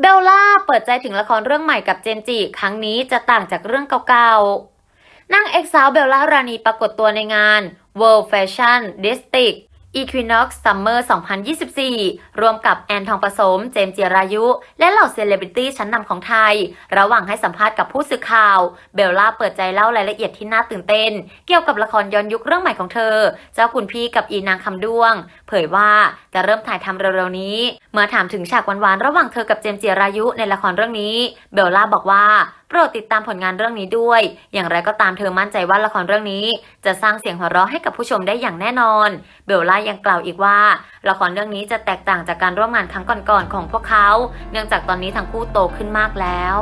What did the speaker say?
เบลล่าเปิดใจถึงละครเรื่องใหม่กับเจนจิ ครั้งนี้จะต่างจากเรื่องเก่าๆนางเอกสาวเบลล่ารานีปรากฏตัวในงาน World Fashion District Equinox Summer 2024รวมกับแอนทองผสม เจมจิรายุ และเหล่าเซเลบริตี้ชั้นนำของไทย ระหว่างให้สัมภาษณ์กับผู้สื่อข่าว เบลล่าเปิดใจเล่ารายละเอียดที่น่าตื่นเต้น เกี่ยวกับละครย้อนยุคเรื่องใหม่ของเธอ เจ้าคุณพี่กับอีนางคำด้วง เผยว่าจะเริ่มถ่ายทำเร็วๆนี้ เมื่อถามถึงฉากหวานๆระหว่างเธอกับเจมจิรายุในละครเรื่องนี้ เบลล่าบอกว่า โปรดติดตามผลงานเรื่องนี้ด้วย อย่างไรก็ตามเธอมั่นใจว่าละครเรื่องนี้ จะสร้างเสียงหัวเราะให้กับผู้ชมได้อย่างแน่นอน เบลล่ายังกล่าวอีกว่า ละครเรื่องนี้จะแตกต่างจากการร่วมงานครั้งก่อนๆของพวกเขา เนื่องจากตอนนี้ทั้งคู่โตขึ้นมากแล้ว